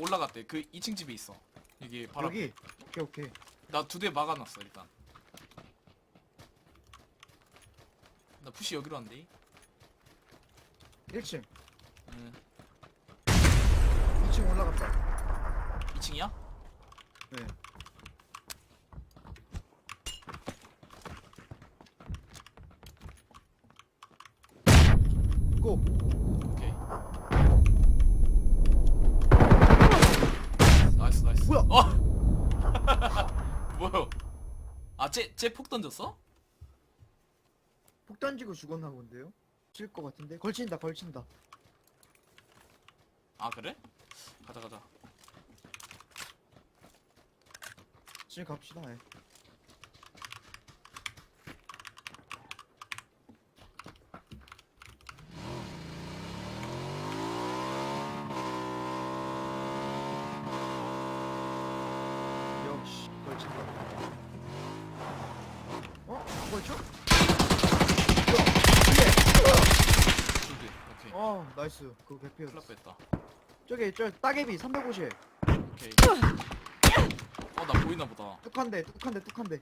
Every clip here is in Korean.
올라갔대. 그 2층 집에 있어. 여기 바로 여기 오케이 오케이 나 두 대 막아놨어 일단. 나 푸시 여기로 한대. 1층 응. 2층 올라갔다 2층이야? 네 고! 오케이. 나이스 나이스. 뭐야? 어? 뭐야? 아쟤쟤폭 던졌어? 폭 던지고 죽었나 본데요? 칠것 같은데? 걸친다 걸친다 아 그래? 가자 가자. 지금 갑시다 예. 어? 오케이. 어 나이스 그거 개피였어 날 뻔했다. 저기 저 따개비 350 오케이. 어나 보이나 보다. 뚝한데 뚝한데 뚝한데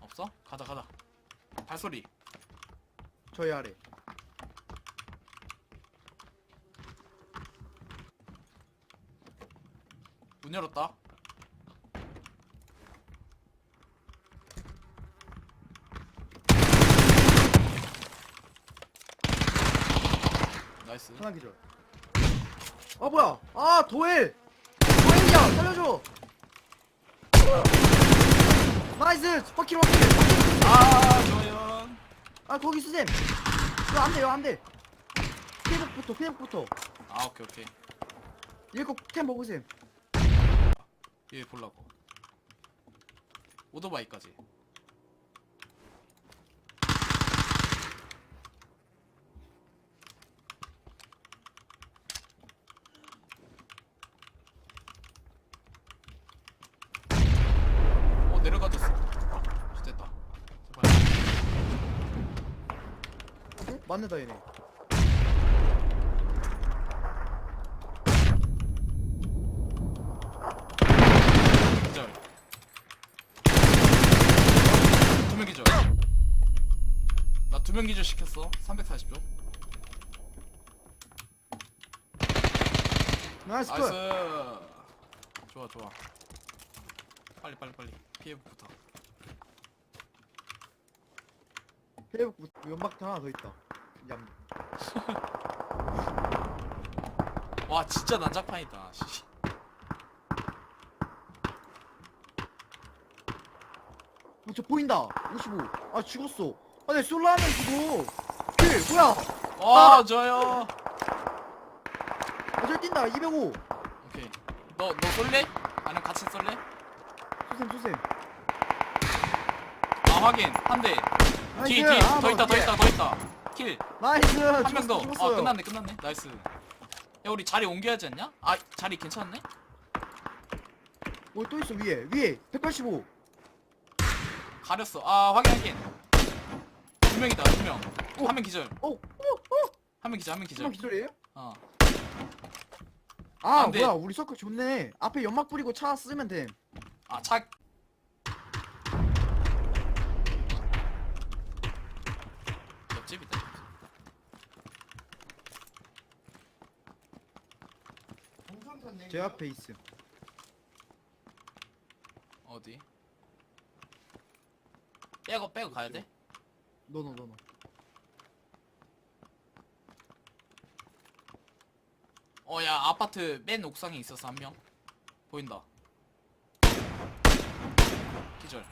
없어? 가자 가자. 발소리. 저희 아래 문 열었다. 나이스. 하나 기절. 아 뭐야? 아 도일 도일이야! 살려줘! 나이스! 바퀴로 바퀴 아 좋아요. 아 거기 수쌤 이거 안돼 이거 안돼! 피해복부터 피해복부터! 아 오케이 오케이. 일곱 템 먹으셈 얘 보려고. 오토바이까지. 어 내려가졌어. 됐다. 제발. 어? 맞는다 얘네 기절. 두명 기절. 나 두 명 기절 시켰어. 340조. 나이스 나이스. 컷 좋아 좋아. 빨리 빨리 빨리. 피해부터. 피해복부터 연막탄 하나 더 있다 얌 와 진짜 난장판이다. 씨. 어, 저 보인다 55 아 죽었어 아내 솔라면 죽어 킬 뭐야 와 좋아요. 아저 뛴다 205 오케이. 너 너 쏠래? 아니면 같이 쏠래? 수쌤 수쌤 아 확인. 한 대. 뒤 뒤. 나이스. 아, 더 있다 더 예. 있다 더 있다. 킬. 나이스 한 명 더. 아 죽었어요. 끝났네 끝났네. 나이스. 야 우리 자리 옮겨야지 않냐? 아 자리 괜찮네? 뭐또 있어 위에 위에 185 가렸어. 아 확인 확인. 두 명이다 두 명. 한명 기절. 오, 오, 오. 한명 기절 한 명 기절. 한명 기절이에요? 어. 아 안 돼. 뭐야 우리 서클 좋네 앞에 연막 뿌리고 차 쓰면 돼 아 차. 옆집이다. 제 앞에 있음 어디? 빼고 빼고 가야 돼? 너너 너너 어야 아파트 맨 옥상에 있었어 한 명. 보인다. 기절.